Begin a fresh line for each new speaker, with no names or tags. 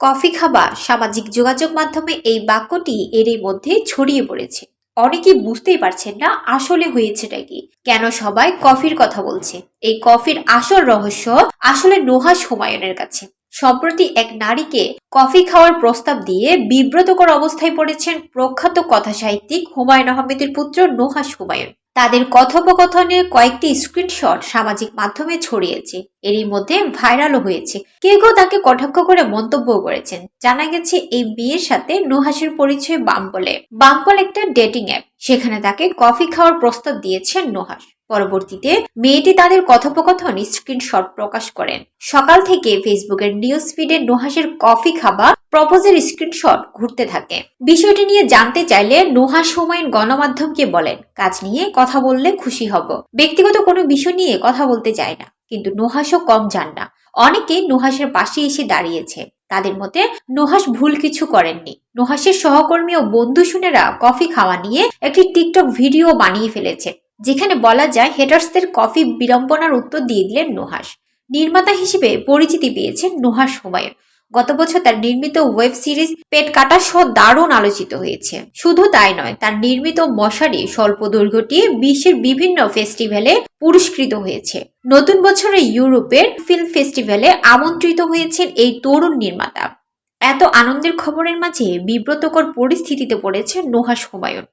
Coffee খাবা সামাজিক যোগাযোগ মাধ্যমে এই বাক্যটি এরই মধ্যে ছড়িয়ে পড়েছে। অনেকেই বুঝতেই পারছেন না আসলে হয়েছেটা কি। কেন সবাই কফির কথা বলছে? এই কফির আসল রহস্য আসলে নোহাস হুমায়ুনের কাছে। সম্প্রতি এক নারীকে কফি খাওয়ার প্রস্তাব দিয়ে বিব্রতকর অবস্থায় পড়েছেন প্রখ্যাত কথা সাহিত্যিক হুমায়ুন আহমেদের পুত্র নোহাস হুমায়ুন। তাদের কথোপকথনের কয়েকটি স্ক্রিনশট সামাজিক মাধ্যমে ছড়িয়েছে। এরই মধ্যে ভাইরালও হয়েছে। কেউ কেউ তাকে কটাক্ষ করে মন্তব্য করেছেন। জানা গেছে, এই বিয়ের সাথে নুহাসের পরিচয় বাম্পলে। বাম্পল একটা ডেটিং অ্যাপ। সেখানে তাকে কফি খাওয়ার প্রস্তাব দিয়েছেন নুহাস পরবর্তীতে মেয়েটি তাদের কথোপকথন স্ক্রিনশট প্রকাশ করেন। সকাল থেকে ফেসবুকের নিউজ ফিডে নুহাসের কফি খাওয়া প্রপোজের স্ক্রিনশট ঘুরতে থাকে। বিষয়টি নিয়ে জানতে চাইলে নুহাস হুমায়ুন গণমাধ্যমকে বলেন, কাজ নিয়ে কথা বললে খুশি হব। ব্যক্তিগত কোনো বিষয় নিয়ে কথা বলতে চায় না, কিন্তু নুহাসও কম যান না। অনেকে নুহাসের পাশে এসে দাঁড়িয়েছে। তাদের মতে নুহাস ভুল কিছু করেননি। নুহাসের সহকর্মী ও বন্ধু শুনেরা কফি খাওয়া নিয়ে একটি টিকটক ভিডিও বানিয়ে ফেলেছে, যেখানে বলা যায় হেটার্সদের কফি বিড়ম্বনার উত্তর দিয়ে দিলেন নুহাস। নির্মাতা হিসেবে পরিচিতি পেয়েছেন নুহাস হুমায়ুন গত বছর তার নির্মিত ওয়েব সিরিজ পেট কাটা সহ দারুণ আলোচিত হয়েছে। শুধু তাই নয়, তার নির্মিত মশারি স্বল্প দৈর্ঘ্যটি বিশ্বের বিভিন্ন ফেস্টিভ্যালে পুরস্কৃত হয়েছে। নতুন বছরে ইউরোপের ফিল্ম ফেস্টিভ্যালে আমন্ত্রিত হয়েছেন এই তরুণ নির্মাতা। এত আনন্দের খবরের মাঝে বিব্রতকর পরিস্থিতিতে পড়েছে নুহাস হুমায়ুন